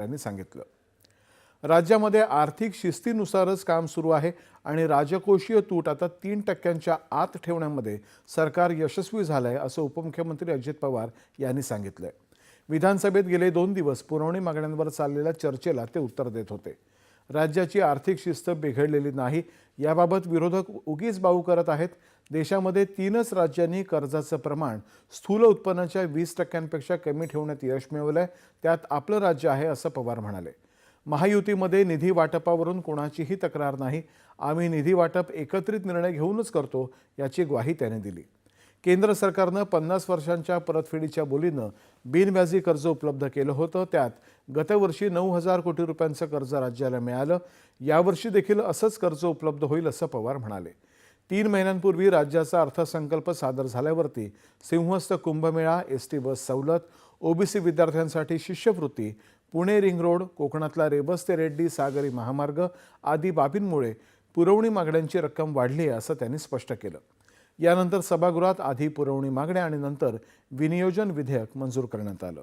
त्यांनी सांगितलं. राज्यामध्ये आर्थिक शिस्तीनुसारच काम सुरू आहे आणि राजकोषीय तूट आता तीन टक्क्यांच्या आत ठेवण्यामध्ये सरकार यशस्वी झालं आहे असं उपमुख्यमंत्री अजित पवार यांनी सांगितलंय. विधानसभेत गेले दोन दिवस पुरवणी मागण्यांवर चाललेल्या चर्चेला ते उत्तर देत होते. राज्याची आर्थिक शिस्त बिघडलेली नाही. याबाबत विरोधक उगीच बाऊ करत आहेत. देशामध्ये तीनच राज्यांनी कर्जाचं प्रमाण स्थूल उत्पन्नाच्या वीस टक्क्यांपेक्षा कमी ठेवण्यात यश मिळवलंय. त्यात आपलं राज्य आहे असं पवार म्हणाले. महायुतीमध्ये निधी वाटपावरून कोणाचीही तक्रार नाही. आम्ही निधी वाटप एकत्रित निर्णय घेऊनच करतो याची ग्वाही त्याने दिली. केंद्र सरकारनं पन्नास वर्षांच्या परतफेडीच्या बोलीनं बिनव्याजी कर्ज उपलब्ध केलं होतं. त्यात गतवर्षी नऊ हजार कोटी रुपयांचं कर्ज राज्याला मिळालं. यावर्षी देखील असंच कर्ज उपलब्ध होईल असं पवार म्हणाले. तीन महिन्यांपूर्वी राज्याचा अर्थसंकल्प सादर झाल्यावरती Simhastha Kumbh Mela S T bus सवलत ओबीसी विद्यार्थ्यांसाठी शिष्यवृत्ती पुणे रिंग रोड कोकणातला रेबस ते रेड्डी सागरी महामार्ग आदी बाबींमुळे पुरवणी मागण्यांची रक्कम वाढली आहे असं त्यांनी स्पष्ट केलं. यानंतर सभागृहात आधी पुरवणी मागण्या आणि नंतर विनियोजन विधेयक मंजूर करण्यात आलं.